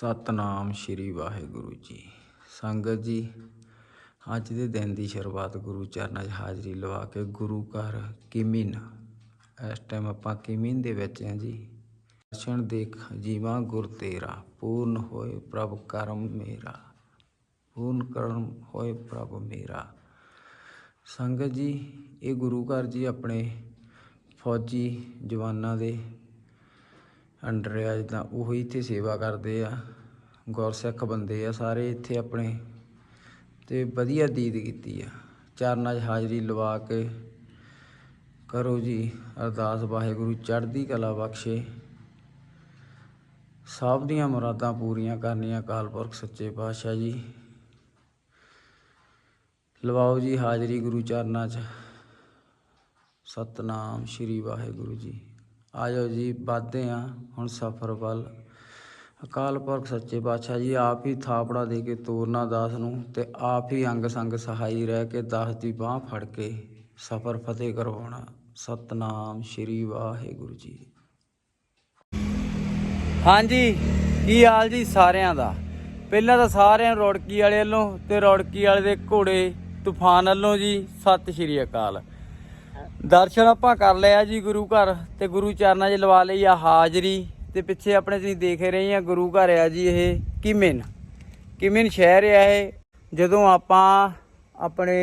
ਸਤਨਾਮ ਸ਼੍ਰੀ ਵਾਹਿਗੁਰੂ ਜੀ। ਸੰਗਤ ਜੀ, ਅੱਜ ਦੇ ਦਿਨ ਦੀ ਸ਼ੁਰੂਆਤ ਗੁਰੂ ਚਰਨਾਂ 'ਚ ਹਾਜ਼ਰੀ ਲਵਾ ਕੇ ਗੁਰੂ ਘਰ ਕਿਮਿਨ ਇਸ ਟਾਈਮ ਆਪਾਂ ਕਿਮਿਨ ਦੇ ਵਿੱਚ ਹਾਂ ਜੀ। ਦਰਸ਼ਨ ਦੇਖ ਜੀਵਾਂ ਗੁਰ ਤੇਰਾ, ਪੂਰਨ ਹੋਏ ਪ੍ਰਭ ਕਰਮ ਮੇਰਾ। ਪੂਰਨ ਕਰਮ ਹੋਏ ਪ੍ਰਭ ਮੇਰਾ। ਸੰਗਤ ਜੀ, ਇਹ ਗੁਰੂ ਘਰ ਜੀ ਆਪਣੇ ਫੌਜੀ ਜਵਾਨਾਂ ਦੇ ਅੰਡਰ ਆ, ਜਿੱਦਾਂ ਉਹ ਇੱਥੇ ਸੇਵਾ ਕਰਦੇ ਆ ਗੁਰਸਿੱਖ ਬੰਦੇ ਆ ਸਾਰੇ ਇੱਥੇ ਆਪਣੇ। ਤੇ ਵਧੀਆ ਦੀਦ ਕੀਤੀ ਆ। ਚਰਨਾਂ 'ਚ ਹਾਜ਼ਰੀ ਲਵਾ ਕੇ ਕਰੋ ਜੀ, ਅਰਦਾਸ ਵਾਹਿਗੁਰੂ, ਚੜ੍ਹਦੀ ਕਲਾ ਬਖਸ਼ੇ। ਸਭ ਦੀਆਂ ਮੁਰਾਦਾਂ ਪੂਰੀਆਂ ਕਰਨੀਆਂ ਅਕਾਲ ਪੁਰਖ ਸੱਚੇ ਪਾਤਸ਼ਾਹ ਜੀ। ਲਵਾਓ ਜੀ ਹਾਜ਼ਰੀ ਗੁਰੂ ਚਰਨਾਂ 'ਚ। ਸਤਨਾਮ ਸ਼੍ਰੀ ਵਾਹਿਗੁਰੂ ਜੀ। ਆਜੋ ਜੀ, ਵੱਧਦੇ ਆ, ਹੁਣ ਸਫ਼ਰ ਵੱਲ। ਅਕਾਲ ਪੁਰਖ ਸੱਚੇ ਪਾਤਸ਼ਾਹ ਜੀ, ਆਪ ਹੀ ਥਾਪੜਾ ਦੇ ਕੇ ਤੋਰਨਾ ਦਾਸ ਨੂੰ ਤੇ ਆਪ ਹੀ ਅੰਗ ਸੰਗ ਸਹਾਈ ਰਹਿ ਕੇ ਦਾਸ ਦੀ ਬਾਹ ਫੜ ਕੇ ਸਫ਼ਰ ਫਤਿਹ ਕਰਵਾਉਣਾ। ਸਤਨਾਮ ਸ਼੍ਰੀ ਵਾਹਿਗੁਰੂ ਜੀ। ਹਾਂਜੀ, ਕੀ ਹਾਲ ਜੀ ਸਾਰਿਆਂ ਦਾ? ਪਹਿਲਾਂ ਤਾਂ ਸਾਰਿਆਂ ਨੂੰ ਰੌੜਕੀ ਵਾਲੇ ਵੱਲੋਂ ਤੇ ਰੌੜਕੀ ਵਾਲੇ ਦੇ ਘੋੜੇ, ਤੂਫਾਨ ਵੱਲੋਂ ਜੀ, ਸਤਿ ਸ਼੍ਰੀ ਅਕਾਲ। ਦਰਸ਼ਨ ਆਪਾਂ ਕਰ ਲਿਆ ਜੀ ਗੁਰੂ ਘਰ ਤੇ ਗੁਰੂ ਚਰਨਾਂ 'ਚ ਲਵਾ ਲਈ ਆ ਹਾਜ਼ਰੀ ਤੇ ਪਿੱਛੇ ਆਪਣੇ ਤੁਸੀਂ ਦੇਖ ਰਹੇ ਆ ਗੁਰੂ ਘਰ ਆ ਜੀ ਇਹ ਕਿਮਿਨ। ਕਿਮਿਨ ਸ਼ਹਿਰ ਆ ਇਹ। ਜਦੋਂ ਆਪਾਂ ਆਪਣੇ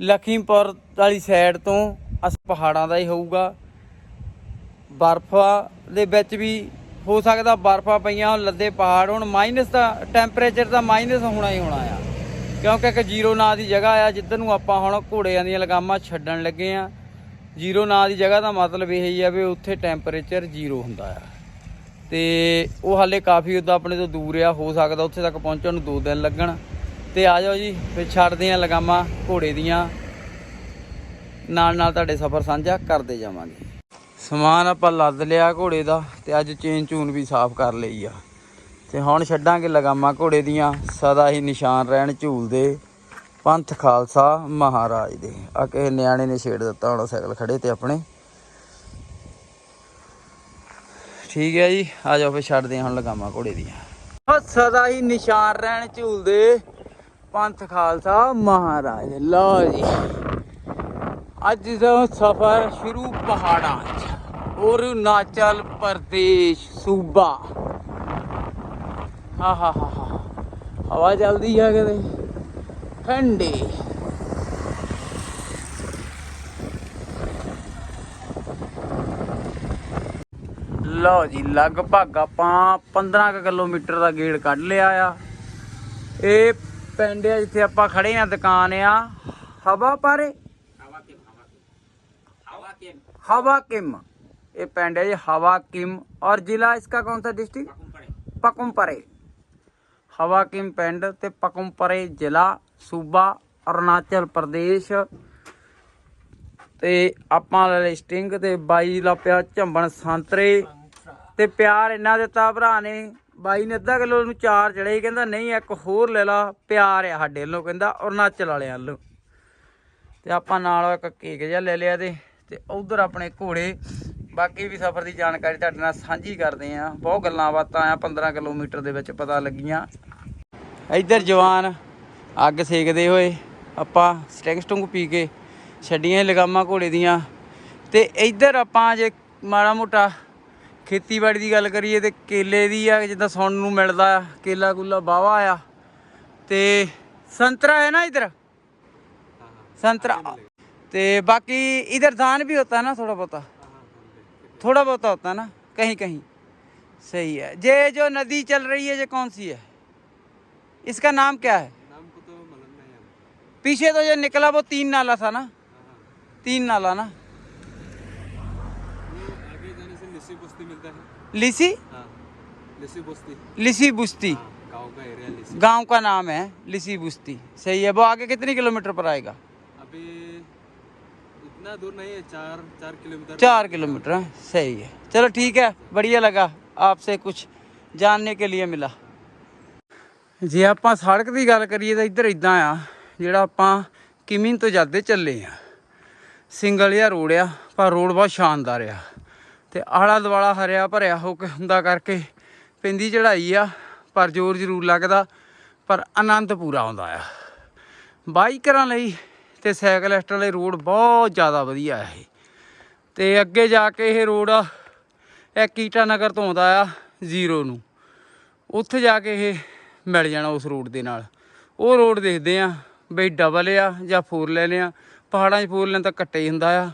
ਲਖੀਮਪੁਰ ਵਾਲੀ ਸਾਈਡ ਤੋਂ ਅਸ ਪਹਾੜਾਂ ਦਾ ਹੀ ਹੋਊਗਾ। ਬਰਫਾ ਦੇ ਵਿੱਚ ਵੀ ਹੋ ਸਕਦਾ ਬਰਫਾਂ ਪਈਆਂ ਲੱਦੇ ਪਹਾੜ ਹੁਣ ਮਾਈਨਸ ਦਾ ਟੈਂਪਰੇਚਰ ਦਾ ਮਾਈਨਸ ਹੋਣਾ ਹੀ ਹੋਣਾ ਆ। ਕਿਉਂਕਿ ਇੱਕ ਜ਼ੀਰੋ ਨਾਂ ਦੀ ਜਗ੍ਹਾ ਆ, ਜਿੱਧਰ ਨੂੰ ਆਪਾਂ ਹੁਣ ਘੋੜਿਆਂ ਦੀਆਂ ਲਗਾਮਾਂ ਛੱਡਣ ਲੱਗੇ ਆ। ਜ਼ੀਰੋ ਨਾਂ ਦੀ ਜਗ੍ਹਾ ਦਾ ਮਤਲਬ ਇਹ ਹੀ ਆ ਵੀ ਉੱਥੇ ਟੈਂਪਰੇਚਰ ਜ਼ੀਰੋ ਹੁੰਦਾ ਆ। ਤੇ ਉਹ ਹਾਲੇ ਕਾਫੀ ਉੱਦਾਂ ਆਪਣੇ ਤੋਂ ਦੂਰ ਆ, ਹੋ ਸਕਦਾ ਉੱਥੇ ਤੱਕ ਪਹੁੰਚਣ ਨੂੰ 2 ਦਿਨ ਲੱਗਣ। ਤੇ ਆ ਜਾਓ ਜੀ, ਫਿਰ ਛੱਡਦੇ ਆ ਲਗਾਮਾਂ ਘੋੜੇ ਦੀਆਂ। ਨਾਲ ਨਾਲ ਤੁਹਾਡੇ ਸਫ਼ਰ ਸਾਂਝਾ ਕਰਦੇ ਜਾਵਾਂਗੇ। ਸਮਾਨ ਆਪਾਂ ਲੱਦ ਲਿਆ ਘੋੜੇ ਦਾ, ਤੇ ਅੱਜ ਚੇਨ ਚੂਨ ਵੀ ਸਾਫ਼ ਕਰ ਲਈ ਆ। ਤੇ ਹੁਣ ਛੱਡਾਂਗੇ ਲਗਾਮਾਂ ਘੋੜੇ ਦੀਆਂ, ਸਦਾ ਹੀ ਨਿਸ਼ਾਨ ਰਹਿਣ ਝੂਲਦੇ ਪੰਥ ਖਾਲਸਾ ਮਹਾਰਾਜ ਦੇ। ਆ ਕਿਸੇ ਨਿਆਣੇ ਨੇ ਛੇੜ ਦਿੱਤਾ ਹੁਣ, ਸਾਈਕਲ ਖੜੇ ਤੇ ਆਪਣੇ। ਠੀਕ ਹੈ ਜੀ, ਆ ਜਾਓ ਫੇ ਛੱਡਦੇ ਹਾਂ ਹੁਣ ਲਗਾਮਾਂ ਘੋੜੇ ਦੀਆਂ। ਸਦਾ ਹੀ ਨਿਸ਼ਾਨ ਰਹਿਣ ਝੂਲਦੇ ਪੰਥ ਖਾਲਸਾ ਮਹਾਰਾਜ। ਦੇ ਲਓ ਜੀ, ਅੱਜ ਦਾ ਸਫ਼ਰ ਸ਼ੁਰੂ ਪਹਾੜਾਂ 'ਚ। ਅਰੁਣਾਚਲ ਪ੍ਰਦੇਸ਼, ਸੂਬਾ। ਆਹ ਹਾ ਹਾ ਹਾ। ਹਵਾ ਚੱਲਦੀ ਆ ਕਿਤੇ। ਠੰਡੀ। ਲਓ ਜੀ ਲਗਭਗ ਆਪਾਂ 15 ਕਿਲੋਮੀਟਰ ਦਾ ਗੇੜ ਕੱਢ ਲਿਆ ਆ। ਇਹ ਪਿੰਡ ਆ ਜਿੱਥੇ ਆਪਾਂ ਖੜੇ ਆ ਦੁਕਾਨ ਆ। ਹਵਾ ਪਾਰੇ। ਹਵਾ ਕਿਮ ਇਹ ਪਿੰਡ ਹੈ ਹਵਾ ਕਿਮ। ਔਰ ਜ਼ਿਲ੍ਹਾ ਇਸਕਾ ਕੌਣ ਸਾ ਡਿਸਟ੍ਰਿਕਟ ਪਕਮਪਰੇ ਹਵਾਕਿਮ ਪਿੰਡ ਤੇ ਪਕਮਪਰੇ ਜ਼ਿਲ੍ਹਾ ਸੂਬਾ ਅਰੁਣਾਚਲ ਪ੍ਰਦੇਸ਼। ਤੇ ਆਪਾਂ ਲੈ ਲਏ ਸਟਿੰਗ ਤੇ ਬਾਈ ਦਾ ਪਿਆ ਝੰਬਣ ਸੰਤਰੇ। ਤੇ ਪਿਆਰ ਇੰਨਾ ਦਿੱਤਾ ਭਰਾ ਨੇ। ਬਾਈ ਨੇ ਅੱਧਾ ਕਿਲੋ ਨੂੰ ਚਾਰ ਚੜੇ ਕਹਿੰਦਾ ਨਹੀਂ, ਇੱਕ ਹੋਰ ਲੈ ਲਾ। ਪਿਆਰ ਆ ਸਾਡੇ ਵੱਲੋਂ, ਕਹਿੰਦਾ ਅਰੁਣਾਚਲ ਵਾਲਿਆਂ ਵੱਲੋਂ। ਤੇ ਆਪਾਂ ਨਾਲ ਇੱਕ ਕੇਕ ਜਿਹਾ ਲੈ ਲਿਆ ਤੇ ਤੇ ਉਧਰ ਆਪਣੇ ਘੋੜੇ ਬਾਕੀ ਵੀ ਸਫ਼ਰ ਦੀ ਜਾਣਕਾਰੀ ਤੁਹਾਡੇ ਨਾਲ ਸਾਂਝੀ ਕਰਦੇ ਆ ਬਹੁਤ ਗੱਲਾਂ ਬਾਤਾਂ ਆ 15 ਕਿਲੋਮੀਟਰ ਦੇ ਵਿੱਚ ਪਤਾ ਲੱਗੀਆਂ। ਇੱਧਰ ਜਵਾਨ ਅੱਗ ਸੇਕਦੇ ਹੋਏ ਆਪਾਂ ਸਟਿੰਗ ਸਟੁੰਗ ਪੀ ਕੇ ਛੱਡੀਆਂ ਲਗਾਮਾਂ ਘੋੜੇ ਦੀਆਂ। ਤੇ ਇੱਧਰ ਆਪਾਂ ਜੇ ਮਾੜਾ ਮੋਟਾ ਖੇਤੀਬਾੜੀ ਦੀ ਗੱਲ ਕਰੀਏ ਤੇ ਕੇਲੇ ਦੀ ਆ ਜਿੱਦਾਂ ਸੁਣਨ ਨੂੰ ਮਿਲਦਾ ਕੇਲਾ ਗੁੱਲਾ ਬਾਵਾ ਆ। ਤੇ ਸੰਤਰਾ ਹੈ ਨਾ ਇੱਧਰ? ਸੰਤਰਾ। ਤੇ ਬਾਕੀ ਇਧਰ ਦਾਨ ਵੀ ਹੁੰਦਾ ਨਾ ਥੋੜਾ ਬਹੁਤਾ। थोड़ा बहुत होता है ना कहीं कहीं। सही है। ये जो नदी चल रही है ये कौन सी है? इसका नाम क्या है? नाम को तो पीछे तो जो निकला वो तीन नाला था ना? तीन नाला ना? आगे जाने से लिसी बस्ती मिलता है। लिसी? हाँ लिसी बस्ती। लिसी बुस्ती। गाँव का एरिया गाँव का नाम है लिसी बुस्ती। सही है वो आगे कितने किलोमीटर पर आएगा? इतना दूर नहीं है चार चार किलोमीटर चार किलोमीटर है सही है चलो ठीक है बढ़िया लगा आपसे कुछ ਜਾਣਨੇ ਕੇ ਲਈ ਮਿਲਾ ਜੇ ਆਪਾਂ ਸੜਕ ਦੀ ਗੱਲ ਕਰੀਏ ਤਾਂ ਇੱਧਰ ਇਦਾਂ ਆ ਜਿਹੜਾ ਆਪਾਂ ਕਿਮਿਨ ਤੋਂ ਜਾਂਦੇ ਚੱਲੇ ਆ ਸਿੰਗਲ ਜਿਹਾ ਰੋਡ ਆ ਪਰ ਰੋਡ ਬਹੁਤ ਸ਼ਾਨਦਾਰ ਆ ਤੇ ਆਲਾ ਦਵਾਲਾ ਹਰਿਆ ਭਰਿਆ ਹੋ ਕੇ ਹੁੰਦਾ ਕਰਕੇ ਪੈਂਦੀ ਚੜਾਈ ਆ ਪਰ ਜ਼ੋਰ ਜ਼ਰੂਰ ਲੱਗਦਾ ਪਰ ਆਨੰਦ ਪੂਰਾ ਆਉਂਦਾ ਆ ਬਾਈਕਰਾਂ ਲਈ ਤੇ ਸਾਈਕਲਿਸਟਾਂ ਲਈ ਰੋਡ ਬਹੁਤ ਜ਼ਿਆਦਾ ਵਧੀਆ ਹੈ ਇਹ। ਤੇ ਅੱਗੇ ਜਾ ਕੇ ਇਹ ਰੋਡ ਇਹ ਕੀਟਾਨਗਰ ਤੋਂ ਆਉਂਦਾ ਆ, ਜ਼ੀਰੋ ਨੂੰ। ਉੱਥੇ ਜਾ ਕੇ ਇਹ ਮਿਲ ਜਾਣਾ ਉਸ ਰੋਡ ਦੇ ਨਾਲ। ਉਹ ਰੋਡ ਦੇਖਦੇ ਆ ਬਈ ਡਬਲ ਆ ਜਾਂ ਫੋਰ ਲੈਨੇ ਆ ਪਹਾੜਾਂ 'ਚ ਫੋਰ ਲੈਣ ਤਾਂ ਕੱਟੇ ਹੀ ਹੁੰਦਾ ਆ।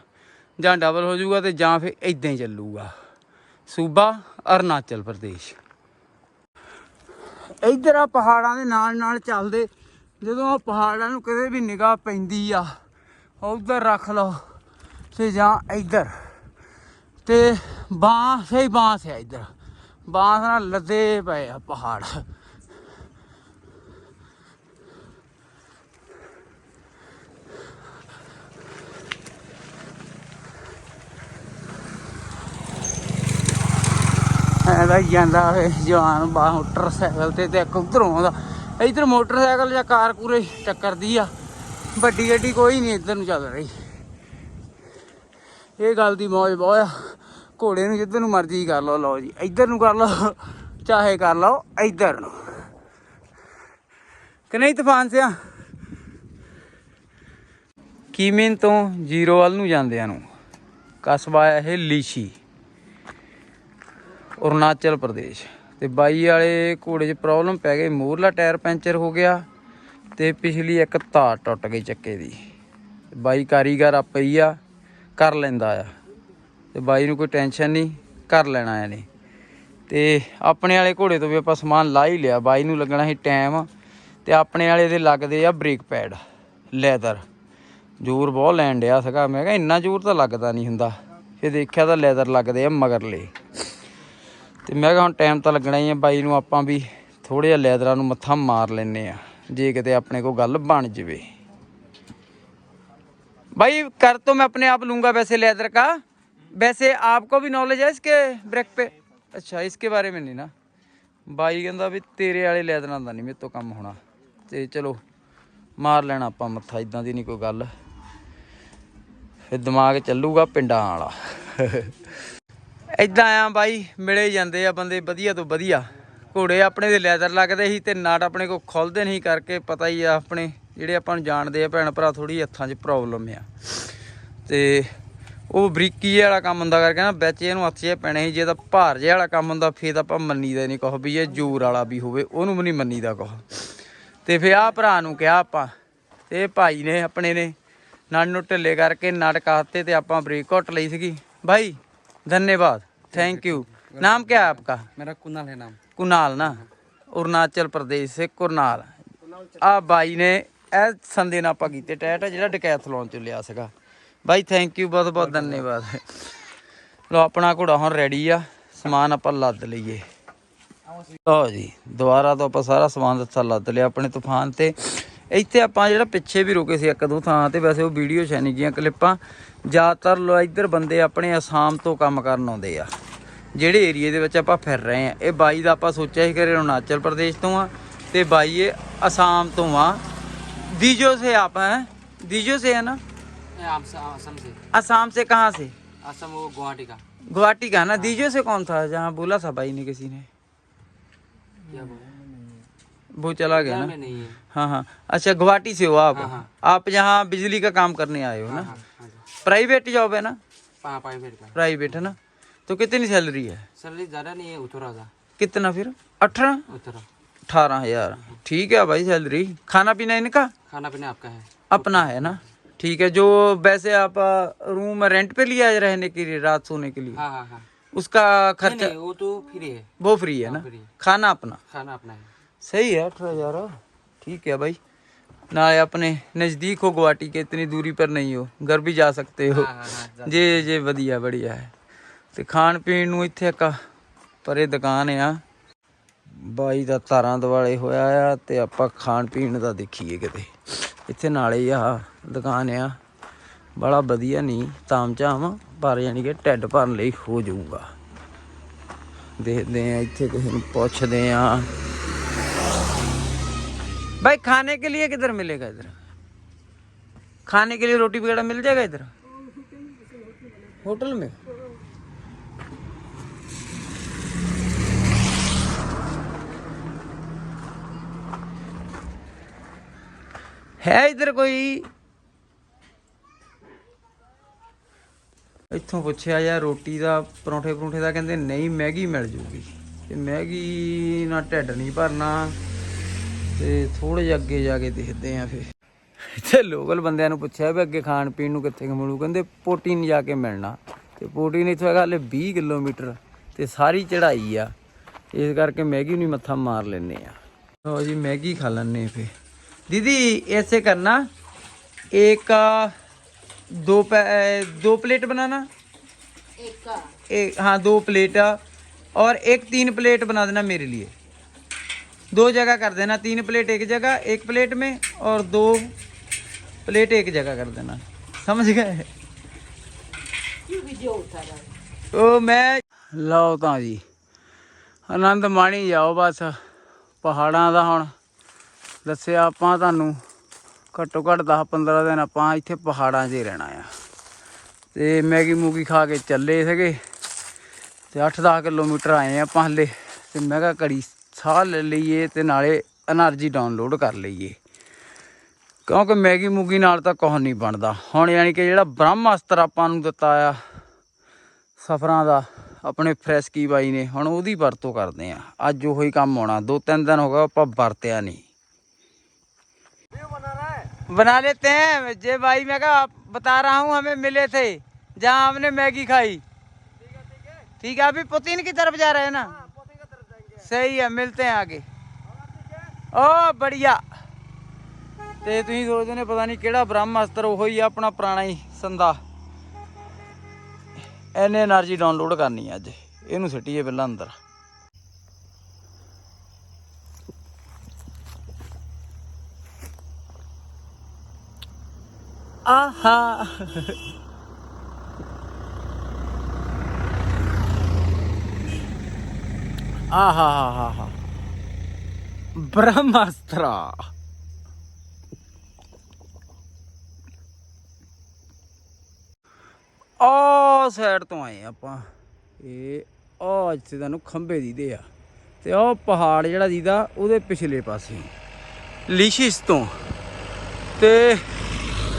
ਜਾਂ ਡਬਲ ਹੋ ਜਾਊਗਾ ਤੇ ਜਾਂ ਫਿਰ ਇਦਾਂ ਹੀ ਚੱਲੂਗਾ। ਸੂਬਾ ਅਰੁਣਾਚਲ ਪ੍ਰਦੇਸ਼। ਇੱਧਰ ਆ ਪਹਾੜਾਂ ਦੇ ਨਾਲ ਨਾਲ ਚੱਲਦੇ ਜਦੋਂ ਆ ਪਹਾੜਾਂ ਨੂੰ ਕਦੇ ਵੀ ਨਿਗਾਹ ਪੈਂਦੀ ਆ, ਉਧਰ ਰੱਖ ਲਓ ਤੇ ਜਾਂ ਇੱਧਰ। ਤੇ ਬਾਂਸ ਹੀ ਬਾਂਸ ਹੈ ਇੱਧਰ। ਬਾਂਸ ਨਾਲ ਲੱਦੇ ਪਏ ਆ ਪਹਾੜ। ਐਦਾ ਜਾਂਦਾ ਵੇ ਜਵਾਨ ਬਾ ਮੋਟਰਸਾਈਕਲ ਤੇ ਤੇ ਇੱਕ ਉਧਰੋਂ ਆਉਂਦਾ। ਇੱਧਰ ਮੋਟਰਸਾਈਕਲ ਜਾਂ ਕਾਰ ਪੂਰੇ ਟੱਕਰਦੀ ਆ। ਵੱਡੀ ਗੱਡੀ ਕੋਈ ਨਹੀਂ ਇੱਧਰ ਨੂੰ ਚੱਲ ਰਹੀ। ਇਹ ਗੱਲ ਦੀ ਮੌਜ ਬਹੁਤ ਆ। ਘੋੜੇ ਨੂੰ ਜਿੱਧਰ ਨੂੰ ਮਰਜ਼ੀ ਕਰ ਲਓ ਲਓ ਜੀ, ਇੱਧਰ ਨੂੰ ਕਰ ਲਓ, ਚਾਹੇ ਕਰ ਲਓ, ਇੱਧਰ ਨੂੰ। ਕਿ ਨਹੀਂ ਤੂਫਾਨ ਸਿਆ? ਕੀਮਿਨ ਤੋਂ ਜ਼ੀਰੋ ਵੱਲ ਨੂੰ ਜਾਂਦਿਆਂ ਨੂੰ ਕਸਬਾ ਹੈ ਇਹ ਲੀਸ਼ੀ, ਅਰੁਣਾਚਲ ਪ੍ਰਦੇਸ਼। ਤੇ ਬਾਈ ਵਾਲੇ ਘੋੜੇ 'ਚ ਪ੍ਰੋਬਲਮ ਪੈ ਗਈ ਮੂਰਲਾ ਟਾਇਰ ਪੈਂਚਰ ਹੋ ਗਿਆ ਤੇ ਪਿਛਲੀ ਇੱਕ ਤਾਰ ਟੁੱਟ ਗਈ ਚੱਕੇ ਦੀ। ਬਾਈ ਕਾਰੀਗਰ ਆਪੇ ਹੀ ਆ, ਕਰ ਲੈਂਦਾ ਆ। ਤੇ ਬਾਈ ਨੂੰ ਕੋਈ ਟੈਨਸ਼ਨ ਨਹੀਂ, ਕਰ ਲੈਣਾ ਇਹਨੇ। ਤੇ ਆਪਣੇ ਵਾਲੇ ਘੋੜੇ ਤੋਂ ਵੀ ਆਪਾਂ ਸਮਾਨ ਲਾ ਹੀ ਲਿਆ, ਬਾਈ ਨੂੰ ਲੱਗਣਾ ਸੀ ਟਾਈਮ ਤੇ ਆਪਣੇ ਵਾਲੇ ਦੇ ਲੱਗਦੇ ਆ ਬ੍ਰੇਕ ਪੈਡ ਲੈਦਰ ਜ਼ੋਰ ਬਹੁਤ ਲੈਣ ਡਿਆ ਸੀਗਾ, ਮੈਂ ਕਿਹਾ ਇੰਨਾ ਜ਼ੋਰ ਤਾਂ ਲੱਗਦਾ ਨਹੀਂ ਹੁੰਦਾ। ਫਿਰ ਦੇਖਿਆ ਤਾਂ ਲੈਦਰ ਲੱਗਦੇ ਆ ਮਗਰਲੇ। ਤੇ ਮੈਂ ਕਿਹਾ ਹੁਣ ਟਾਈਮ ਤਾਂ ਲੱਗਣਾ ਹੀ ਆ ਬਾਈ ਨੂੰ ਆਪਾਂ ਵੀ ਥੋੜੇ ਜਿਹਾ ਲੈਦਰਾਂ ਨੂੰ ਮੱਥਾ ਮਾਰ ਲੈਨੇ ਆ ਜੇ ਕਿਤੇ ਆਪਣੇ ਕੋਲ ਗੱਲ ਬਣ ਜਵੇ भाई कर तो मैं अपने आप लूंगा वैसे लेदर का वैसे आपको भी नॉलेज है इसके ब्रेक पे अच्छा इसके बारे में नहीं ना ਬਾਈ ਕਹਿੰਦਾ ਵੀ ਤੇਰੇ ਵਾਲੇ ਲੈਦਰਾਂ ਦਾ ਨਹੀਂ ਮੇਰੇ ਤੋਂ ਕੰਮ ਹੋਣਾ ਤੇ ਚਲੋ ਮਾਰ ਲੈਣਾ ਆਪਾਂ ਮੱਥਾ ਇਦਾਂ ਦੀ ਨਹੀਂ ਕੋਈ ਗੱਲ ਫਿਰ ਦਿਮਾਗ ਚੱਲੂਗਾ ਪਿੰਡਾਂ ਵਾਲਾ ਇਦਾਂ ਆ ਬਾਈ, ਮਿਲੇ ਜਾਂਦੇ ਆ ਬੰਦੇ ਵਧੀਆ ਤੋਂ ਵਧੀਆ। ਘੋੜੇ ਆਪਣੇ ਦੇ ਲੈਦਰ ਲੱਗਦੇ ਸੀ ਤੇ ਨਾਟ ਆਪਣੇ ਕੋ ਖੁੱਲਦੇ ਨਹੀਂ ਕਰਕੇ ਪਤਾ ਹੀ ਆ ਆਪਣੇ ਜਿਹੜੇ ਆਪਾਂ ਨੂੰ ਜਾਣਦੇ ਆ ਭੈਣ ਭਰਾ ਥੋੜੀ ਹੱਥਾਂ 'ਚ ਪ੍ਰੋਬਲਮ ਆ। ਤੇ ਉਹ ਬਰੀਕੀ ਜਿਹੇ ਵਾਲਾ ਕੰਮ ਹੁੰਦਾ ਕਰਕੇ ਨਾ ਵਿੱਚ ਇਹਨੂੰ ਹੱਥ 'ਚ ਪੈਣੇ ਸੀ, ਜੇ ਤਾਂ ਭਾਰ ਜਿਹਾ ਵਾਲਾ ਕੰਮ ਹੁੰਦਾ ਫੇਰ ਤਾਂ ਆਪਾਂ ਮੰਨੀਦਾ ਨਹੀਂ ਕੁਛ ਵੀ, ਇਹ ਜ਼ੂਰ ਵਾਲਾ ਵੀ ਹੋਵੇ, ਉਹਨੂੰ ਵੀ ਨਹੀਂ ਮੰਨੀਦਾ ਕੁਛ। ਤੇ ਫੇ ਆ ਭਰਾ ਨੂੰ ਕਿਹਾ ਆਪਾਂ, ਤੇ ਇਹ ਭਾਈ ਨੇ ਆਪਣੇ ਨੇ ਨੜ ਨੂੰ ਢਿੱਲੇ ਕਰਕੇ ਨਟ ਕਾਤੇ ਤੇ ਆਪਾਂ ਬ੍ਰੇਕ ਘੁੱਟ ਲਈ ਸੀਗੀ। ਭਾਈ धन्यवाद। थैंक यू नाम क्या है आपका? मेरा कुनाल है नाम। कुनाल ना? ਅਰੁਣਾਚਲ ਪ੍ਰਦੇਸ਼ ਸੇ ਕੁਰਨਾਲ ਆ ਬਾਈ ਨੇ ਇਹ ਸੰਦੇ ਨਾਲ ਆਪਾਂ ਕੀਤੇ ਟੈਟ ਜਿਹੜਾ ਡਕੈਥਲੋਨ ਚ ਲਿਆ ਸੀਗਾ ਬਾਈ ਥੈਂਕ ਯੂ ਬਹੁਤ ਬਹੁਤ ਧੰਨਵਾਦ ਲੋ ਆਪਣਾ ਘੋੜਾ ਹੁਣ ਰੈਡੀ ਆ ਸਮਾਨ ਆਪਾਂ ਲੱਦ ਲਈਏ ਲੋ ਜੀ ਦੁਬਾਰਾ ਤੋਂ ਆਪਾਂ ਸਾਰਾ ਸਮਾਨ ਦਿੱਤਾ ਲੱਦ ਲਿਆ ਆਪਣੇ ਤੂਫਾਨ ਤੇ ਇੱਥੇ ਆਪਾਂ ਜਿਹੜਾ ਪਿੱਛੇ ਵੀ ਰੁਕੇ ਸੀ ਇੱਕ ਦੋ ਥਾਂ ਤੇ ਵੈਸੇ ਉਹ ਵੀਡੀਓ ਛੈਨੀ ਜੀਆਂ ਕਲਿੱਪਾਂ ਜ਼ਿਆਦਾਤਰ ਲੋ ਇੱਧਰ ਬੰਦੇ ਆਪਣੇ ਅਸਾਮ ਤੋਂ ਕੰਮ ਕਰਨ ਆਉਂਦੇ ਆ ਜਿਹੜੇ ਏਰੀਏ ਦੇ ਵਿੱਚ ਆਪਾਂ ਫਿਰ ਰਹੇ ਆ ਇਹ ਬਾਈ ਦਾ ਆਪਾਂ ਸੋਚਿਆ ਸੀ ਕਿ ਇਹ ਅਰੁਣਾਚਲ ਪ੍ਰਦੇਸ਼ ਤੋਂ ਆ ਤੇ ਬਾਈ ਇਹ ਅਸਾਮ ਤੋਂ ਆ ਦੀਜੋ ਸੇ ਆਪ ਹੈ ਦੀਜੋ ਸੇ ਹੈ ਨਾ असम से असम से कहाँ से असम वो गुवाहाटी का गुवाहाटी का ना दीजो से कौन था जहाँ बोला था भाई ने किसी ने क्या वो चला गया ना में नहीं है हाँ हाँ अच्छा गुवाहाटी से हो आप हाँ, हाँ। आप यहाँ बिजली का काम करने आए हो ना हाँ हाँ जी प्राइवेट जॉब है ना? हाँ प्राइवेट का। प्राइवेट है ना? तो कितनी सैलरी है? सैलरी ज़्यादा नहीं है उतरा था कितना फिर? अठारह? उतरा। अठारह हज़ार। ठीक है भाई सैलरी खाना पीना इनका? खाना पीना आपका है। अपना है ना? ठीक है जो वैसे आप रूम रेंट पे लिया है रहने के लिए रात सोने के लिए? हाँ हाँ हाँ। उसका खर्चा नहीं वो तो फ्री है। वो फ्री है ना? है। खाना अपना। खाना अपना है। सही है अठारह हज़ार। ठीक है भाई। ना अपने नज़दीक हो गुवाहाटी के इतनी दूरी पर नहीं हो घर भी जा सकते हो हाँ हाँ हाँ ਜੇ ਜੇ ਵਧੀਆ ਬੜੀਆ ਹੈ ਤੇ ਖਾਣ ਪੀਣ ਨੂੰ ਇੱਥੇ ਇੱਕ ਪਰੇ ਦੁਕਾਨ ਆ ਬਾਈ ਦਾ ਧਾਰਾਂ ਦਿਵਾਲੇ ਹੋਇਆ ਆ ਤੇ ਆਪਾਂ ਖਾਣ ਪੀਣ ਦਾ ਦੇਖੀਏ ਕਿਤੇ ਇੱਥੇ ਨਾਲੇ ਹੀ ਆ ਦੁਕਾਨ ਆ ਬੜਾ ਵਧੀਆ ਨਹੀਂ ਤਾਮ ਝਾਮ ਪਰ ਯਾਨੀ ਕਿ ਢਿੱਡ ਭਰਨ ਲਈ ਹੋ ਜਾਊਗਾ ਦੇਖਦੇ ਆ ਇੱਥੇ ਕਿਸੇ ਨੂੰ ਪੁੱਛਦੇ ਆ भाई, खाने के लिए किधर मिलेगा इधर? खाने के लिए रोटी वगैरह मिल जाएगा इधर? होटल में? ਹੈ ਇਧਰ ਕੋਈ ਇੱਥੋਂ ਪੁੱਛਿਆ ਯਾਰ ਰੋਟੀ ਦਾ ਪਰੌਂਠੇ ਪਰੌਂਠੇ ਦਾ ਕਹਿੰਦੇ ਨਹੀਂ ਮੈਗੀ ਮਿਲ ਜੂਗੀ ਤੇ ਮੈਗੀ ਨਾਲ ਢਿੱਡ ਨਹੀਂ ਭਰਨਾ ਤੇ ਥੋੜੇ ਜਿਹਾ ਅੱਗੇ ਜਾ ਕੇ ਦੇਖਦੇ ਆਂ ਫਿਰ ਇੱਥੇ ਲੋਕਲ ਬੰਦਿਆਂ ਨੂੰ ਪੁੱਛਿਆ ਵੀ ਅੱਗੇ ਖਾਣ ਪੀਣ ਨੂੰ ਕਿੱਥੇ ਕੁ ਮਿਲੂ ਕਹਿੰਦੇ ਪ੍ਰੋਟੀਨ ਜਾ ਕੇ ਮਿਲਣਾ ਤੇ ਪ੍ਰੋਟੀਨ ਇੱਥੋਂ ਹੈਗਾ ਹਲੇ 20 ਕਿਲੋਮੀਟਰ ਤੇ ਸਾਰੀ ਚੜ੍ਹਾਈ ਆ ਇਸ ਕਰਕੇ ਮੈਗੀ ਨੂੰ ਹੀ ਮੱਥਾ ਮਾਰ ਲੈਨੇ ਆ ਲਓ ਜੀ ਮੈਗੀ ਖਾ ਲੈਣੇ ਫੇ दीदी ऐसे करना एक आ, दो पै- दो प्लेट बनाना एक हाँ दो प्लेट आ, और एक तीन प्लेट बना देना मेरे लिए दो जगह कर देना तीन प्लेट एक जगह एक प्लेट में और दो प्लेट एक जगह कर देना समझ गए ਉਹ ਮੈਂ ਲਓ ਤਾਂ ਜੀ ਆਨੰਦ ਮਾਣੀ ਜਾਓ ਬਸ ਪਹਾੜਾਂ ਦਾ ਹੁਣ ਦੱਸਿਆ ਆਪਾਂ ਤੁਹਾਨੂੰ ਘੱਟੋ ਘੱਟ 10 15 ਦਿਨ ਆਪਾਂ ਇੱਥੇ ਪਹਾੜਾਂ 'ਚ ਹੀ ਰਹਿਣਾ ਆ ਤੇ ਮੈਗੀ ਮੂਗੀ ਖਾ ਕੇ ਚੱਲੇ ਸੀਗੇ ਤੇ 8-10 ਕਿਲੋਮੀਟਰ ਆਏ ਆਪਾਂ ਹਲੇ ਤੇ ਮੈਂ ਕਿਹਾ ਘੜੀ ਸਾਹ ਲੈ ਲਈਏ ਤੇ ਨਾਲੇ એનર્ਜੀ ਡਾਊਨਲੋਡ ਕਰ ਲਈਏ। ਕਿਉਂਕਿ ਮੈਗੀ ਮੂਗੀ ਨਾਲ ਤਾਂ ਕੁਝ ਨਹੀਂ ਬਣਦਾ। ਹੁਣ ਯਾਨੀ ਕਿ ਜਿਹੜਾ ਬ੍ਰਹਮਾਸਤਰ ਆਪਾਂ ਨੂੰ ਦਿੱਤਾ ਆ, ਸਫਰਾਂ ਦਾ, ਆਪਣੇ ਫਰੈਸਕੀ ਬਾਈ ਨੇ, ਹੁਣ ਉਹਦੀ ਵਰਤੋਂ ਕਰਦੇ ਆ। ਅੱਜ ਉਹੋ ਹੀ ਕੰਮ ਆਉਣਾ। ਦੋ ਤਿੰਨ ਦਿਨ ਹੋ ਗਏ ਆਪਾਂ ਵਰਤਿਆ ਨਹੀਂ। बना लेते हैं जे भाई मैं क्या बता रहा हूँ हमें मिले थे जहाँ हमने मैगी खाई ठीक है अभी पुतिन की तरफ जा रहे हैं ना ਸਹੀ ਹੈ ਮਿਲਤੇ ਆ ਆਗੇ ਓ ਬੜੀਆ। ਤੇ ਤੁਸੀਂ ਸੋਚਦੇ ਨੇ ਪਤਾ ਨਹੀਂ ਕਿਹੜਾ ਬ੍ਰਹਮਾਸਤਰ ਉਹ ਹੀ ਆਪਣਾ ਪੁਰਾਣਾ ਹੀ ਸੰਦਾ। ਐਨ એનર્ਜੀ ਡਾਊਨਲੋਡ ਕਰਨੀ ਅੱਜ। ਇਹਨੂੰ ਸਿੱਟੀਏ ਪਹਿਲਾਂ ਅੰਦਰ। ਆਹਾ। ਆਹਾ ਹਾ ਹਾ ਆ ਸਾਈਡ ਤੋਂ ਆਏ ਆਪਾਂ। ਇਹ ਆ ਇੱਥੇ ਤੁਹਾਨੂੰ ਖੰਭੇ ਦੀਦੇ ਆ। ਤੇ ਉਹ ਪਹਾੜ ਜਿਹੜਾ ਦੀਦਾ, ਉਹਦੇ ਪਿਛਲੇ ਪਾਸੇ। ਲਿਸ਼ਿਸ ਤੋਂ। ਤੇ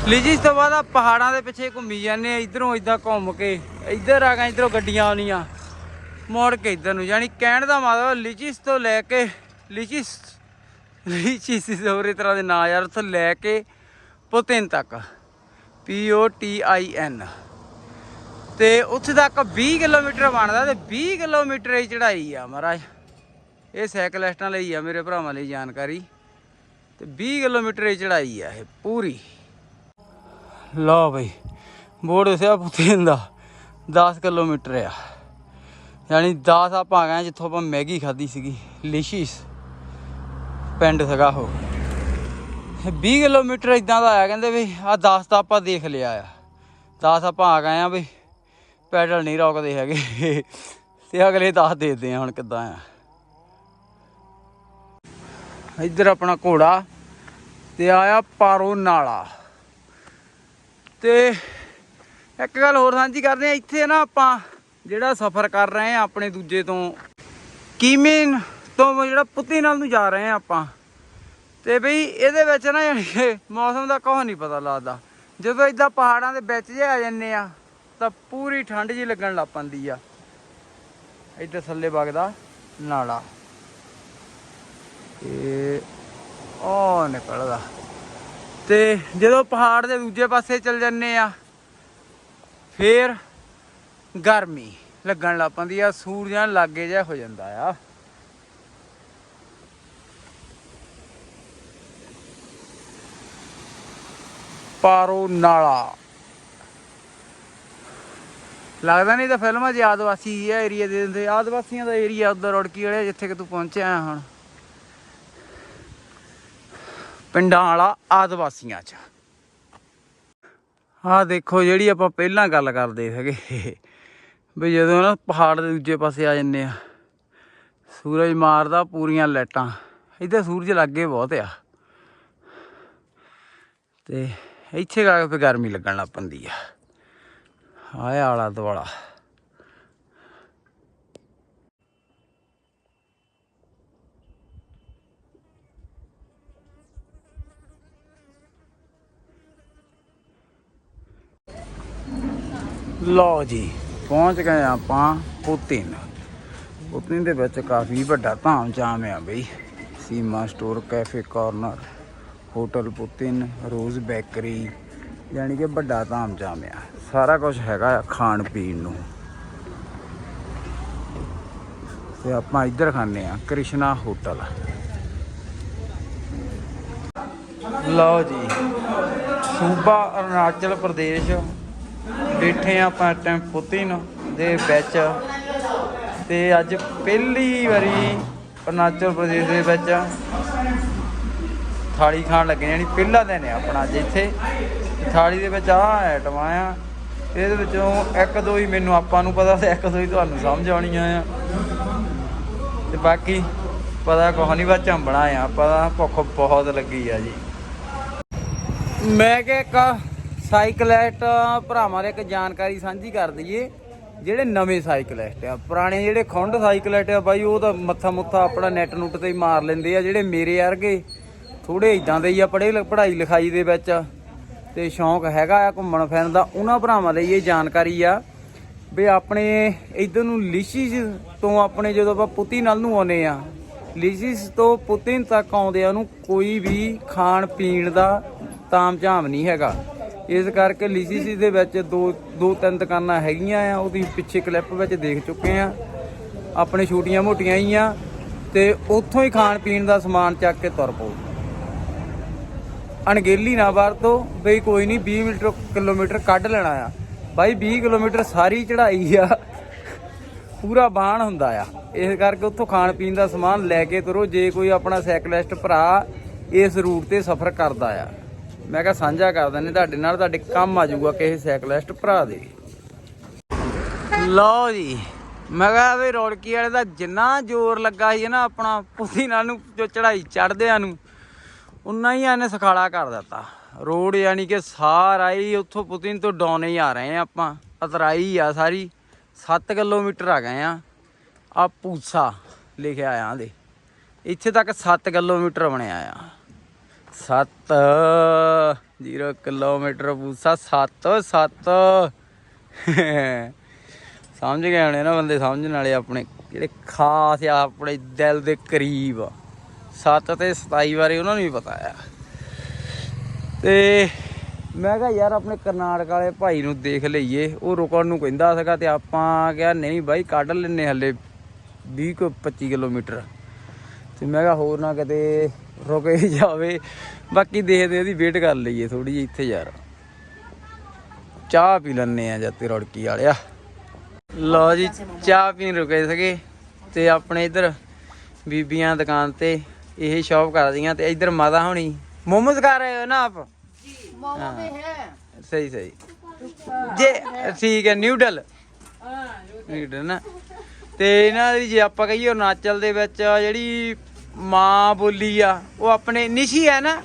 ਲਿਸ਼ਿਸ਼ ਤੋਂ ਬਾਅਦ ਆ ਪਹਾੜਾਂ ਦੇ ਪਿੱਛੇ ਘੁੰਮੀ ਜਾਂਦੇ ਆ। ਇਧਰੋਂ ਇਦਾਂ ਘੁੰਮ ਕੇ, ਇੱਧਰ ਆ ਗਏ, ਇਧਰੋਂ ਗੱਡੀਆਂ ਆਉਣੀਆਂ। ਮੋੜ ਕੇ ਇਧਰ ਨੂੰ, ਯਾਨੀ ਕਹਿਣ ਦਾ ਮਤਲਬ ਲਿਚਿਸ ਤੋਂ ਲੈ ਕੇ ਲਿਚਿਸ ਲਿਚਿਸ ਹੋਰੇ ਤਰ੍ਹਾਂ ਦੇ ਨਾਂ ਯਾਰ, ਉੱਥੋਂ ਲੈ ਕੇ ਪੁਤਿਨ ਤੱਕ, ਪੀ ਓ ਟੀ ਆਈ ਐਨ। ਤੇ ਉੱਥੇ ਤੱਕ 20 ਕਿਲੋਮੀਟਰ ਬਣਦਾ ਤੇ 20 ਕਿਲੋਮੀਟਰ ਦੀ ਚੜਾਈ ਆ ਮਹਾਰਾਜ। ਇਹ ਸਾਈਕਲਿਸਟਾਂ ਲਈ ਆ ਮੇਰੇ ਭਰਾਵਾਂ ਲਈ ਜਾਣਕਾਰੀ। ਤੇ 20 ਕਿਲੋਮੀਟਰ ਦੀ ਚੜਾਈ ਆ ਇਹ ਪੂਰੀ। ਲਓ ਬਈ ਬੋਰਡ ਦੱਸਿਆ ਪੁਤਿਨ ਦਾ 10 ਕਿਲੋਮੀਟਰ ਆ। ਯਾਨੀ 10 ਆਪਾਂ ਆ ਗਏ ਹਾਂ ਜਿੱਥੋਂ ਆਪਾਂ ਮੈਗੀ ਖਾਧੀ ਸੀਗੀ, ਲਿਸ਼ਿਸ। ਪਿੰਡ ਸੀਗਾ ਉਹ। ਇਹ 20 ਕਿਲੋਮੀਟਰ ਇਦਾਂ ਦਾ ਆਇਆ, ਕਹਿੰਦੇ ਵੀ ਆ 10 ਤਾਂ ਆਪਾਂ ਦੇਖ ਲਿਆ ਆ। 10 ਆਪਾਂ ਆ ਗਏ ਆ ਵੀ ਪੈਡਲ ਨਹੀਂ ਰੋਕਦੇ ਹੈਗੇ। ਤੇ ਅਗਲੇ 10 ਦੇਖਦੇ ਆ ਹੁਣ ਕਿੱਦਾਂ ਆ। ਇੱਧਰ ਆਪਣਾ ਘੋੜਾ, ਤੇ ਆਇਆ ਪਾਰੋ ਨਾਲਾ। ਤੇ ਇੱਕ ਗੱਲ ਹੋਰ ਸਾਂਝੀ ਕਰਦੇ ਆ, ਇੱਥੇ ਨਾ ਆਪਾਂ ਜਿਹੜਾ ਸਫ਼ਰ ਕਰ ਰਹੇ ਆ ਆਪਣੇ ਦੂਜੇ ਤੋਂ, ਕੀਮਿਨ ਤੋਂ ਜਿਹੜਾ ਪੁੱਤੀ ਨਾਲ ਨੂੰ ਜਾ ਰਹੇ ਆ ਆਪਾਂ। ਤੇ ਬਈ ਇਹਦੇ ਵਿੱਚ ਨਾ ਯਾਨੀ ਕਿ ਮੌਸਮ ਦਾ ਕੁਛ ਨਹੀਂ ਪਤਾ ਲੱਗਦਾ। ਜਦੋਂ ਇਦਾਂ ਪਹਾੜਾਂ ਦੇ ਵਿੱਚ ਜੇ ਆ ਜੰਨੇ ਆ ਤਾਂ ਪੂਰੀ ਠੰਡ ਜੀ ਲੱਗਣ ਲੱਗ ਪੈਂਦੀ ਆ। ਇੱਧਰ ਥੱਲੇ ਵਗਦਾ ਨਾਲਾ। ਤੇ ਉਹ ਨਿਕਲਦਾ। ਤੇ ਜਦੋਂ ਪਹਾੜ ਦੇ ਦੂਜੇ ਪਾਸੇ ਚੱਲ ਜੰਨੇ ਆ ਫੇਰ ਗਰਮੀ ਲੱਗਣ ਲੱਗ ਪੈਂਦੀ ਆ, ਸੂਰਜ ਨਾਲ ਲਾਗੇ ਜਿਹਾ ਹੋ ਜਾਂਦਾ ਆ। ਪਾਰੋ ਨਾਲਾ। ਲੱਗਦਾ ਨਹੀਂ ਤਾਂ ਫਿਲਮਾਂ 'ਚ ਆਦਿਵਾਸੀ ਇਹ ਏਰੀਆ ਦੇ ਦਿੰਦੇ ਆਦਿਵਾਸੀਆਂ ਦਾ ਏਰੀਆ ਉਧਰ ਰੁੜਕੀ ਵਾਲੇ ਜਿੱਥੇ ਕਿ ਤੂੰ ਪਹੁੰਚਿਆ ਹੁਣ। ਪਿੰਡਾਂ ਵਾਲਾ ਆਦਿਵਾਸੀਆਂ 'ਚ। ਆਹ ਦੇਖੋ ਜਿਹੜੀ ਆਪਾਂ ਪਹਿਲਾਂ ਗੱਲ ਕਰਦੇ ਸੀਗੇ ਵੀ ਜਦੋਂ ਨਾ ਪਹਾੜ ਦੇ ਦੂਜੇ ਪਾਸੇ ਆ ਜਾਂਦੇ ਆ, ਸੂਰਜ ਮਾਰਦਾ ਪੂਰੀਆਂ ਲਾਈਟਾਂ। ਇੱਥੇ ਸੂਰਜ ਲੱਗੇ ਬਹੁਤ ਆ। ਤੇ ਇੱਥੇ ਗਾ ਕੇ ਗਰਮੀ ਲੱਗਣ ਲੱਗ ਪੈਂਦੀ ਆ। ਆਏ ਆਲਾ ਦਵਾਲਾ ਲੋ ਜੀ। ਪਹੁੰਚ ਗਏ ਆਪਾਂ ਪੁਤਿਨ ਪੁਤਿਨ ਦੇ ਵਿੱਚ ਕਾਫੀ ਵੱਡਾ ਧਾਮ ਚਾਮ ਆ ਬਈ। Seema store, cafe corner, hotel Putin rose bakery, ਯਾਨੀ ਕਿ ਵੱਡਾ ਧਾਮ ਜਾਮ ਆ। ਸਾਰਾ ਕੁਝ ਹੈਗਾ ਆ ਖਾਣ ਪੀਣ ਨੂੰ। ਤੇ ਆਪਾਂ ਇੱਧਰ ਖਾਂਦੇ ਆ ਕ੍ਰਿਸ਼ਨਾ ਹੋਟਲ। ਲਓ ਜੀ, ਸੂਬਾ ਅਰੁਣਾਚਲ ਪ੍ਰਦੇਸ਼। ਬੈਠੇ ਆ ਆਪਾਂ ਟਾਈਮ ਪੁਤਿਨ ਦੇ ਵਿੱਚ। ਤੇ ਅੱਜ ਪਹਿਲੀ ਵਾਰੀ ਅਰੁਣਾਚਲ ਪ੍ਰਦੇਸ਼ ਦੇ ਵਿੱਚ ਥਾਲੀ ਖਾਣ ਲੱਗੇ ਜਾਨੀ ਪਹਿਲਾ ਦਿਨ ਹੈ ਆਪਣਾ ਅੱਜ ਇੱਥੇ। ਥਾਲੀ ਦੇ ਵਿੱਚ ਆਹ ਆਈਟਮਾਂ ਆ ਇਹਦੇ ਵਿੱਚੋਂ ਇੱਕ ਦੋ ਹੀ ਮੈਨੂੰ ਆਪਾਂ ਨੂੰ ਪਤਾ ਤੇ ਇੱਕ ਦੋ ਹੀ ਤੁਹਾਨੂੰ ਸਮਝ ਆਉਣੀਆਂ ਆ। ਤੇ ਬਾਕੀ ਪਤਾ ਕੁਛ ਨਹੀਂ ਬਾ ਝੰਬਣਾ ਆ ਪਤਾ ਭੁੱਖ ਬਹੁਤ ਲੱਗੀ ਆ ਜੀ। ਮੈਂ ਕਿ ਇੱਕ ਸਾਈਕਲਿਸਟ ਭਰਾਵਾਂ ਦੇ ਇੱਕ ਜਾਣਕਾਰੀ ਸਾਂਝੀ ਕਰ ਦਈਏ, ਜਿਹੜੇ ਨਵੇਂ ਸਾਈਕਲਿਸਟ ਆ। ਪੁਰਾਣੇ ਜਿਹੜੇ ਖੁੰਡ ਸਾਈਕਲਿਸਟ ਆ ਬਾਈ, ਉਹ ਤਾਂ ਮੱਥਾ ਮੁੱਥਾ ਆਪਣਾ ਨੈਟ ਨੁੱਟ ਤੇ ਹੀ ਮਾਰ ਲੈਂਦੇ ਆ, ਜਿਹੜੇ ਮੇਰੇ ਵਰਗੇ। ਥੋੜੇ ਇਦਾਂ ਦੇ ਹੀ ਆ, ਪੜ੍ਹੇ ਲਿ- ਪੜ੍ਹਾਈ ਲਿਖਾਈ ਦੇ ਵਿੱਚ। ਤੇ ਸ਼ੌਂਕ ਹੈਗਾ ਆ ਘੁੰਮਣ ਫਿਰਨ ਦਾ, ਉਹਨਾਂ ਭਰਾਵਾਂ ਲਈ ਇਹ ਜਾਣਕਾਰੀ ਆ ਵੀ ਆਪਣੇ ਇਧਰ ਨੂੰ ਲਿਸ਼ਿਸ ਤੋਂ ਆਪਣੇ ਜਦੋਂ ਆਪਾਂ ਪੁਤੀ ਨਾਲ ਨੂੰ ਆਉਨੇ ਆ ਲਿਸ਼ਿਸ ਤੋਂ ਪੁਤਿਨ ਤੱਕ ਆਉਂਦੇ ਆ ਨੂੰ ਕੋਈ ਵੀ ਖਾਣ ਪੀਣ ਦਾ ਤਾਮ ਝਾਮ ਨਹੀਂ ਹੈਗਾ। ਇਸ ਕਰਕੇ ਲਿਸ਼ਿਸ ਦੇ ਵਿੱਚ ਦੋ ਦੋ, ਤਿੰਨ ਦੁਕਾਨਾਂ ਹੈਗੀਆਂ ਆ, ਉਹਦੀ ਪਿੱਛੇ ਕਲਿੱਪ ਵਿੱਚ ਦੇਖ ਚੁੱਕੇ ਆ। ਆਪਣੇ ਛੋਟੀਆਂ ਮੋਟੀਆਂ ਹੀ ਆ ਤੇ ਉੱਥੋਂ ਹੀ ਖਾਣ ਪੀਣ ਦਾ ਸਮਾਨ ਚੱਕ ਕੇ ਤੁਰ ਪਓ ਅਣਗੇਲੀ ਨਾ ਵਰਤੋ, ਬਈ ਕੋਈ ਨਹੀਂ 20 ਮੀਟਰ ਕਿਲੋਮੀਟਰ ਕੱਢ ਲੈਣਾ ਆ। ਬਾਈ 20 ਕਿਲੋਮੀਟਰ ਸਾਰੀ ਚੜ੍ਹਾਈ ਆ। ਪੂਰਾ ਬਾਣ ਹੁੰਦਾ ਆ। ਇਸ ਕਰਕੇ ਉੱਥੋਂ ਖਾਣ ਪੀਣ ਦਾ ਸਮਾਨ ਲੈ ਕੇ ਤੁਰੋ, ਜੇ ਕੋਈ ਆਪਣਾ ਸਾਈਕਲਿਸਟ ਭਰਾ ਇਸ ਰੂਟ ਤੇ ਸਫ਼ਰ ਕਰਦਾ ਆ। ਮੈਂ ਕਿਹਾ ਸਾਂਝਾ ਕਰ ਦਿੰਦੇ, ਤੁਹਾਡੇ ਨਾਲ ਤੁਹਾਡੇ ਕੰਮ ਆ ਜਾਊਗਾ ਕਿਸੇ ਸਾਈਕਲਿਸਟ ਭਰਾ ਦੇ। ਲਓ ਜੀ, ਮੈਂ ਕਿਹਾ ਵੀ ਰੋੜਕੀ ਵਾਲੇ ਦਾ ਜਿੰਨਾ ਜ਼ੋਰ ਲੱਗਾ ਸੀ ਨਾ ਆਪਣਾ, ਪੁੱਤੀ ਨਾਲ ਨੂੰ ਜੋ ਚੜਾਈ ਚੜਦਿਆਂ ਨੂੰ, ਉਨਾ ਹੀ ਇਹਨੇ ਸਖਾਲਾ ਕਰ ਦਿੱਤਾ। ਰੋਡ ਯਾਨੀ ਕਿ ਸਾਰਾ ਹੀ ਉੱਥੋਂ ਪੁਤਿਨ ਤੋਂ ਡਾਉਨ ਹੀ ਆ ਰਹੇ ਆ ਆਪਾਂ, ਅਤਰਾਈ ਆ ਸਾਰੀ 7 ਕਿਲੋਮੀਟਰ ਆ ਗਏ ਆ ਆ ਪੂਸਾ ਲਿਖਿਆ ਆ ਦੇ, ਇੱਥੇ ਤੱਕ 7 ਕਿਲੋਮੀਟਰ ਬਣਿਆ ਆ। 7 0 ਕਿਲੋਮੀਟਰ ਪੂਸਾ 7 7 ਸਮਝ ਗਏ ਹੋਣੇ ਨਾ ਬੰਦੇ, ਸਮਝਣ ਵਾਲੇ ਆਪਣੇ। ਜਿਹੜੇ ਖਾਸ ਆ, ਆਪਣੇ ਦਿਲ ਦੇ ਕਰੀਬ 7 ਤੇ 27 ਬਾਰੇ ਉਹਨਾਂ ਨੂੰ ਵੀ ਪਤਾ ਆ। ਤੇ ਮੈਂ ਕਿਹਾ, ਯਾਰ, ਆਪਣੇ ਕਰਨਾਟਕ ਵਾਲੇ ਭਾਈ ਨੂੰ ਦੇਖ ਲਈਏ। ਉਹ ਰੁਕਣ ਨੂੰ ਕਹਿੰਦਾ ਸੀਗਾ ਤੇ ਆਪਾਂ ਕਿਹਾ, ਨਹੀਂ ਬਾਈ, ਕੱਢ ਲੈਨੇ ਹੱਲੇ। 20 ਕੁ 25 ਕਿਲੋਮੀਟਰ। ਤੇ ਮੈਂ ਕਿਹਾ, ਹੋਰ ਨਾ ਕਿਤੇ ਰੁਕੇ ਜਾਵੇ। ਬਾਕੀ ਦੇਖਦੇ ਇਹਦੀ ਵੇਟ ਕਰ ਲਈਏ ਥੋੜੀ ਜਿਹੀ ਇੱਥੇ ਯਾਰ। ਚਾਹ ਪੀ ਲੰਨੇ ਆ ਜੱਤੀ ਰੜਕੀ ਵਾਲਿਆ ਲਓ ਜੀ ਚਾਹ ਪੀਣ ਰੁਕੇ ਸੀਗੇ ਤੇ ਆਪਣੇ ਇੱਧਰ ਬੀਬੀਆਂ ਦੁਕਾਨ ਤੇ ਇਹ ਸ਼ਾਪ ਕਰਦੀਆਂ ਤੇ ਇੱਧਰ ਮਾਤਾ ਹੋਣੀ। ਮੋਮੋਸ ਕਰ ਰਹੇ ਹੋ ਨਾ ਆਪ? ਸਹੀ ਸਹੀ। ਜੇ ਠੀਕ ਹੈ ਨਿਊਡਲ ਹਾਂ ਨਿਊਡਲ ਨਾ। ਤੇ ਇਹਨਾਂ ਦੀ ਜੇ ਆਪਾਂ ਕਹੀਏ ਅਰਨਾਚਲ ਦੇ ਵਿੱਚ ਜਿਹੜੀ ਮਾਂ ਬੋਲੀ ਆ ਉਹ ਆਪਣੇ ਨਿਸ਼ੀ ਹੈ ਨਾ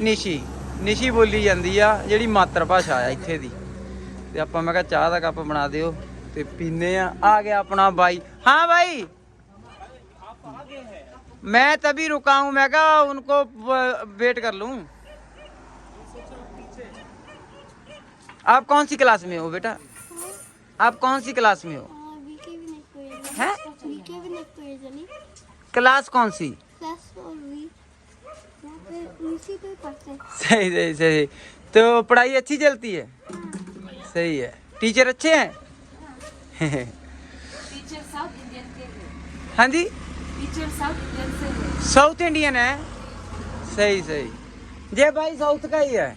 ਨਿਸ਼ੀ ਨਿਸ਼ੀ ਬੋਲੀ ਜਾਂਦੀ ਆ ਜਿਹੜੀ ਮਾਤਰ ਭਾਸ਼ਾ ਆ ਇੱਥੇ ਦੀ ਤੇ ਆਪਾਂ ਮੈਂ ਕਿਹਾ ਚਾਹ ਦਾ ਕੱਪ ਬਣਾ ਦਿਓ ਤੇ ਪੀਨੇ ਆ ਆ ਗਿਆ ਆਪਣਾ ਬਾਈ ਹਾਂ ਬਾਈ मैं तभी रुका हूँ मैं कहा उनको वेट कर लूँ आप कौन सी क्लास में हो बेटा आप कौन सी क्लास में हो वीके भी नहीं कोई हैं क्लास कौन सी प्लस और वी यहाँ पे इसी पे पढ़ते हैं सही सही सही तो पढ़ाई अच्छी चलती है सही है टीचर अच्छे हैं टीचर साउथ इंडियन के हैं हाँ जी टीचर साउथ इंडियन से है साउथ इंडियन है सही सही ये भाई साउथ का ही है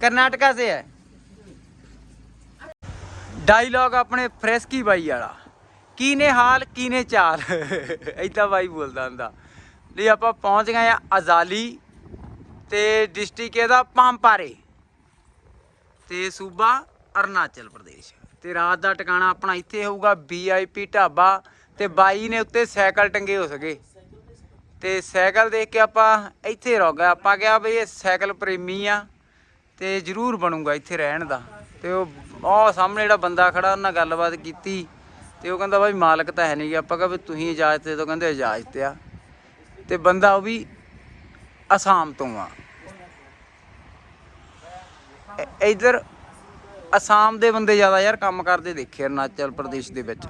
कर्नाटका से है ਡਾਇਲੌਗ ਆਪਣੇ ਫਰੈਸਕੀ ਬਾਈ ਵਾਲਾ ਕੀ ਨੇ ਹਾਲ ਕੀ ਨੇ ਚਾਲ? ਐਦਾਂ ਬਾਈ ਬੋਲਦਾ ਹੁੰਦਾ। ਲਈ ਆਪਾਂ ਪਹੁੰਚ ਗਏ ਆ ਅਜ਼ਾਲੀ ਤੇ ਡਿਸਟ੍ਰਿਕਟ ਇਹਦਾ ਪਾਂਪਾਰੇ ਤੇ ਸੂਬਾ ਅਰੁਣਾਚਲ ਪ੍ਰਦੇਸ਼। ਤੇ ਰਾਤ ਦਾ ਟਿਕਾਣਾ ਆਪਣਾ ਇੱਥੇ ਹੋਊਗਾ ਵੀਆਈਪੀ ਢਾਬਾ ਤੇ ਬਾਈ ਨੇ ਉੱਤੇ ਸਾਈਕਲ ਟੰਗੇ ਹੋ ਸਕੇ ਤੇ ਸਾਈਕਲ ਦੇਖ ਕੇ ਆਪਾਂ ਇੱਥੇ ਰੁਕ ਗਏ। ਆਪਾਂ ਕਿਹਾ ਬਈ ਇਹ ਸਾਈਕਲ ਪ੍ਰੇਮੀ ਆ ਤੇ ਜ਼ਰੂਰ ਬਣੂਗਾ ਇੱਥੇ ਰਹਿਣ ਦਾ। ਤੇ ਉਹ ਉਹ ਸਾਹਮਣੇ ਜਿਹੜਾ ਬੰਦਾ ਖੜਾ ਉਹਨਾਂ ਨਾਲ ਗੱਲਬਾਤ ਕੀਤੀ। ਤੇ ਉਹ ਕਹਿੰਦਾ ਬਾਈ ਮਾਲਕ ਤਾਂ ਹੈ ਨਹੀਂ ਗਾ ਆਪਾਂ ਕਿਹਾ ਵੀ ਤੁਸੀਂ ਇਜਾਜ਼ਤ ਦੇ ਦਿਓ ਕਹਿੰਦੇ ਇਜਾਜ਼ਤ ਆ ਤੇ ਬੰਦਾ ਉਹ ਵੀ ਅਸਾਮ ਤੋਂ ਆ ਇ- ਇੱਧਰ ਅਸਾਮ ਦੇ ਬੰਦੇ ਜ਼ਿਆਦਾ ਯਾਰ ਕੰਮ ਕਰਦੇ ਦੇਖੇ ਅਰੁਣਾਚਲ ਪ੍ਰਦੇਸ਼ ਦੇ ਵਿੱਚ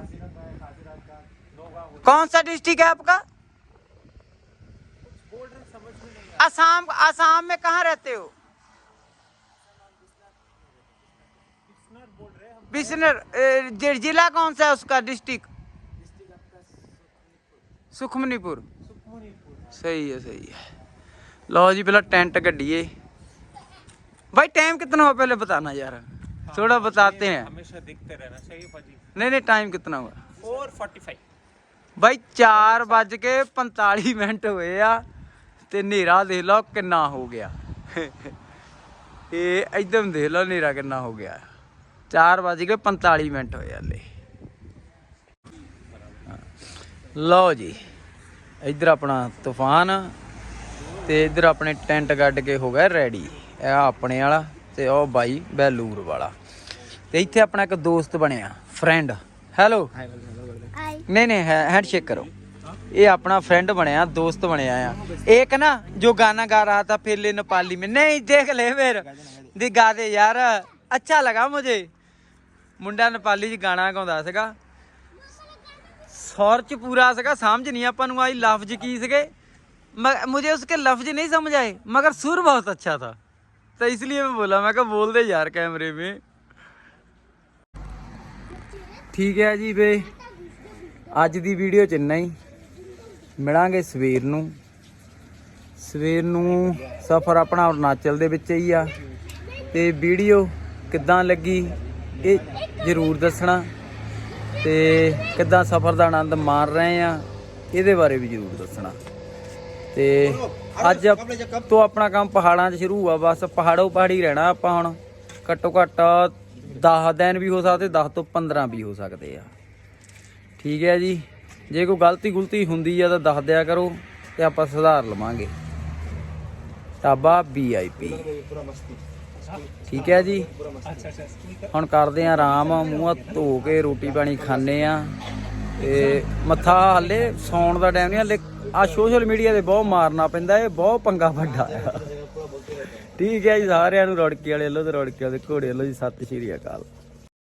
कौन सा डिस्ट्रिक्ट है आपका असम असम में कहाँ रहते हो बिश्नर ए, जि- जिला कौन सा है उसका डिस्ट्रिक्ट सुखमनीपुर सही है सही है लो जी पहला टेंट कड्डिए भाई टाइम कितना हुआ पहले बताना यार थोड़ा बताते हैं हमेशा दिखते रहना चाहिए भाजी नहीं नहीं टाइम कितना हुआ फोर फोर्टी फाइव ਬਾਈ 4 ਵੱਜ ਕੇ 45 ਮਿੰਟ ਹੋਏ ਆ ਤੇ ਹਨੇਰਾ ਦੇਖ ਲਓ ਕਿੰਨਾ ਹੋ ਗਿਆ ਇਹ ਇਧਰ ਦੇਖ ਲਓ ਹਨੇਰਾ ਕਿੰਨਾ ਹੋ ਗਿਆ 4 ਵੱਜ ਕੇ 45 ਮਿੰਟ ਹੋਏ ਹਲੇ ਲਓ ਜੀ ਇਧਰ ਆਪਣਾ ਤੂਫਾਨ ਤੇ ਇਧਰ ਆਪਣੇ ਟੈਂਟ ਗੱਡ ਕੇ ਹੋ ਗਿਆ ਰੈਡੀ ਇਹ ਆ ਆਪਣੇ ਵਾਲਾ ਤੇ ਉਹ ਬਾਈ ਬੈਲੂਰ ਵਾਲਾ ਤੇ ਇੱਥੇ ਆਪਣਾ ਇੱਕ ਦੋਸਤ ਬਣਿਆ ਫਰੈਂਡ ਹੈਲੋ आई नहीं नहीं हैंड शेक करो ये अपना फ्रेंड बनया दोस्त बनया आ एक ना जो गाना गा रहा था फिर ले नेपाली में नहीं देख ले फिर दी गा दे यार अच्छा लगा मुझे ਮੁੰਡਾ ਨੇਪਾਲੀ ਚ ਗਾਣਾ ਗਾਉਂਦਾ ਸੀਗਾ ਸੌਰ ਚ ਪੂਰਾ ਸੀਗਾ ਸਮਝ ਨਹੀਂ ਆਪਾਂ ਨੂੰ ਆਈ ਲਫ਼ਜ਼ ਕੀ ਸੀਗੇ म- मुझे उसके लफ्ज नहीं समझ आए मगर सुर बहुत अच्छा था तो इसलिए मैं बोला मैं कहा बोल दे यार कैमरे में ਠੀਕ ਹੈ ਜੀ ਵੇ ਅੱਜ ਦੀ ਵੀਡੀਓ ਚ ਇੰਨਾ ਹੀ ਮਿਲਾਂਗੇ ਸਵੇਰ ਨੂੰ ਸਵੇਰ ਨੂੰ ਸਫ਼ਰ ਆਪਣਾ ਅਰੁਣਾਚਲ ਦੇ ਵਿੱਚ ਹੀ ਆ ਤੇ ਵੀਡੀਓ ਕਿੱਦਾਂ ਲੱਗੀ ਇਹ ਜ਼ਰੂਰ ਦੱਸਣਾ ਤੇ ਕਿੱਦਾਂ ਸਫ਼ਰ ਦਾ ਆਨੰਦ ਮਾਣ ਰਹੇ ਆ, ਇਹਦੇ ਬਾਰੇ ਵੀ ਜ਼ਰੂਰ ਦੱਸਣਾ। ਤੇ ਅੱਜ ਤੋਂ ਆਪਣਾ ਕੰਮ ਪਹਾੜਾਂ 'ਚ ਸ਼ੁਰੂ ਆ, ਬਸ ਪਹਾੜੋ ਪਹਾੜੀ ਰਹਿਣਾ ਆਪਾਂ ਹੁਣ। ਘੱਟੋ ਘੱਟ 10 ਦਿਨ ਵੀ ਹੋ ਸਕਦੇ 10 ਤੋਂ 15 ਵੀ ਹੋ ਸਕਦੇ ਆ। ਠੀਕ ਹੈ ਜੀ, ਜੇ ਕੋਈ ਗਲਤੀ ਗੁਲਤੀ ਹੁੰਦੀ ਆ ਤਾਂ ਦੱਸ ਦਿਆ ਕਰੋ ਤੇ ਆਪਾਂ ਸੁਧਾਰ ਲਵਾਂਗੇ। ਢਾਬਾ ਵੀਆਈਪੀ ਠੀਕ ਹੈ ਜੀ? ਹੁਣ ਕਰਦੇ ਆ ਆਰਾਮ, ਮੂੰਹ ਧੋ ਕੇ ਰੋਟੀ ਪਾਣੀ ਖਾਣੇ ਆ ਤੇ ਮੱਥਾ ਹੱਲੇ ਸੌਣ ਦਾ ਟਾਈਮ ਨਹੀਂ, ਹੱਲੇ ਆ ਸੋਸ਼ਲ ਮੀਡੀਆ ਤੇ ਬਹੁਤ ਮਾਰਨਾ ਪੈਂਦਾ, ਇਹ ਬਹੁਤ ਪੰਗਾ ਵੱਡਾ ਆ। ਠੀਕ ਹੈ ਜੀ, ਸਾਰਿਆਂ ਨੂੰ ਰੜਕੇ ਵਾਲੇ ਵੱਲੋਂ ਤੇ ਰੌੜਕੀ ਵਾਲੇ ਘੋੜੇ ਵੱਲੋਂ ਜੀ, ਸਤਿ ਸ਼੍ਰੀ ਅਕਾਲ।